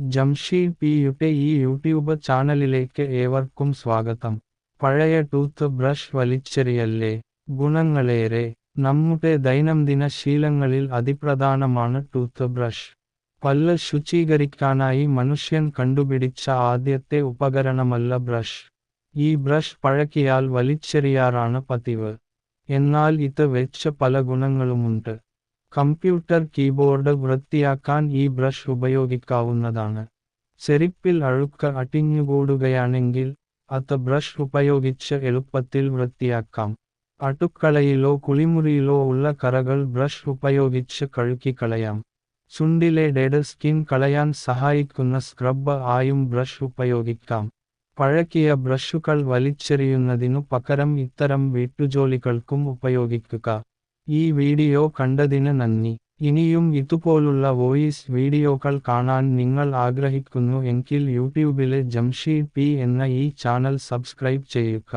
ജംഷീദ് പിയുടെ ഈ യൂട്യൂബ് ചാനലിലേക്ക് ഏവർക്കും സ്വാഗതം. പഴയ ടൂത്ത് ബ്രഷ് വലിച്ചെറിയല്ലേ? ഗുണങ്ങളേറെ. നമ്മുടെ ദൈനംദിന ശീലങ്ങളിൽ അതിപ്രധാനമാണ് ടൂത്ത് ബ്രഷ്. പല്ല് ശുചീകരിക്കാനായി മനുഷ്യൻ കണ്ടുപിടിച്ച ആദ്യത്തെ ഉപകരണമല്ല ബ്രഷ്. ഈ ബ്രഷ് പഴക്കിയാൽ വലിച്ചെറിയാറാണ് പതിവ്. എന്നാൽ ഇത് വെച്ച് പല ഗുണങ്ങളുമുണ്ട്. കമ്പ്യൂട്ടർ കീബോർഡ് വൃത്തിയാക്കാൻ ഈ ബ്രഷ് ഉപയോഗിക്കാവുന്നതാണ്. ചെരിപ്പിൽ അഴുക്ക് അടിഞ്ഞുകൂടുകയാണെങ്കിൽ അത് ബ്രഷ് ഉപയോഗിച്ച് എളുപ്പത്തിൽ വൃത്തിയാക്കാം. അടുക്കളയിലോ കുളിമുറിയിലോ ഉള്ള കറകൾ ബ്രഷ് ഉപയോഗിച്ച് കഴുകിക്കളയാം. ചുണ്ടിലെ ഡെഡ് സ്കിൻ കളയാൻ സഹായിക്കുന്ന സ്ക്രബ് ആയും ബ്രഷ് ഉപയോഗിക്കാം. പഴക്കിയ ബ്രഷുകൾ വലിച്ചെറിയുന്നതിനു പകരം ഇത്തരം വീട്ടുജോലികൾക്കും ഉപയോഗിക്കുക. ഈ വീഡിയോ കണ്ടതിന് നന്ദി. ഇനിയും ഇതുപോലുള്ള വോയിസ് വീഡിയോകൾ കാണാൻ നിങ്ങൾ ആഗ്രഹിക്കുന്നു എങ്കിൽ യൂട്യൂബിലെ ജംഷീദ് പി എന്ന ഈ ചാനൽ സബ്സ്ക്രൈബ് ചെയ്യുക.